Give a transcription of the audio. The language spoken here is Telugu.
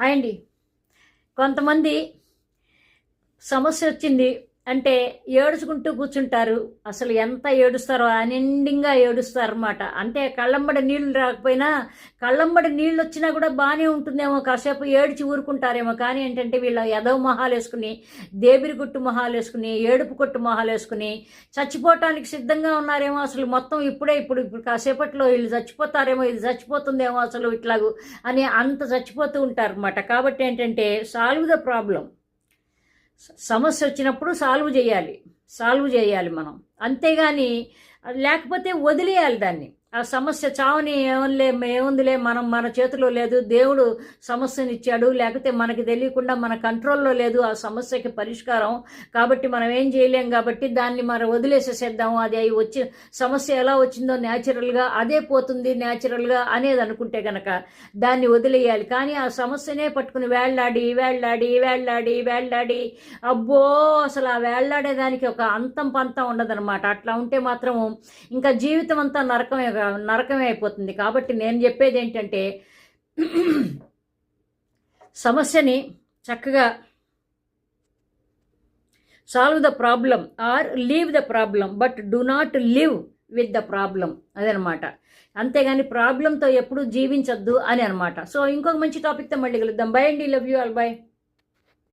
హాయ్ అండి. కొంతమంది సమస్య వచ్చింది. అంటే ఏడుచుకుంటూ కూర్చుంటారు. అసలు ఎంత ఏడుస్తారో అనిండింగా ఏడుస్తారు అనమాట అంటే కళ్ళంబడి నీళ్ళు రాకపోయినా కళ్ళంబడి నీళ్ళు వచ్చినా కూడా బాగానే ఉంటుందేమో. కాసేపు ఏడిచి ఊరుకుంటారేమో. కానీ ఏంటంటే వీళ్ళ ఎదవ మొహాలు వేసుకుని దేబిరి గుట్టు మొహాలు వేసుకుని ఏడుపు కొట్టు మొహాలు వేసుకుని చచ్చిపోవటానికి సిద్ధంగా ఉన్నారేమో అసలు మొత్తం ఇప్పుడే ఇప్పుడు ఇప్పుడు కాసేపట్లో వీళ్ళు చచ్చిపోతారేమో ఇది చచ్చిపోతుందేమో అసలు ఇట్లాగూ అని అంత చచ్చిపోతూ ఉంటారు అనమాట కాబట్టి ఏంటంటే సాల్వ్ ద ప్రాబ్లం సమస్య వచ్చినప్పుడు సాల్వ్ చేయాలి. సాల్వ్ చేయాలి మనం. అంతేగాని లేకపోతే వదిలేయాలి దాన్ని. ఆ సమస్య చావని ఏమలే ఏముందిలే మనం మన చేతిలో లేదు. దేవుడు సమస్యని ఇచ్చాడు లేకపోతే మనకి తెలియకుండా మన కంట్రోల్లో లేదు. ఆ సమస్యకి పరిష్కారం. కాబట్టి మనం ఏం చేయలేం కాబట్టి దాన్ని మనం వదిలేసేసేద్దాము. అది అయి వచ్చి సమస్య ఎలా వచ్చిందో న్యాచురల్గా అదే పోతుంది న్యాచురల్గా అనేది అనుకుంటే గనక దాన్ని వదిలేయాలి. కానీ ఆ సమస్యనే పట్టుకుని వేళ్ళాడి వేళ్ళాడి వేళ్ళాడి వేళ్ళాడి. అబ్బో! అసలు ఆ వేళ్ళాడేదానికి ఒక అంతం పంతం ఉండదన్నమాట. అట్లా ఉంటే మాత్రము ఇంకా జీవితం అంతా నరకమే నరకమే అయిపోతుంది. కాబట్టి నేను చెప్పేది ఏంటంటే సమస్యని చక్కగా solve the problem or leave the problem but do not live with the problem అదనమాట. అంతేగాని ప్రాబ్లంతో ఎప్పుడు జీవించొద్దు అని అనమాట. సో ఇంకొక మంచి టాపిక్తో మళ్ళీ కలుద్దాం. బై అండి. Love you all by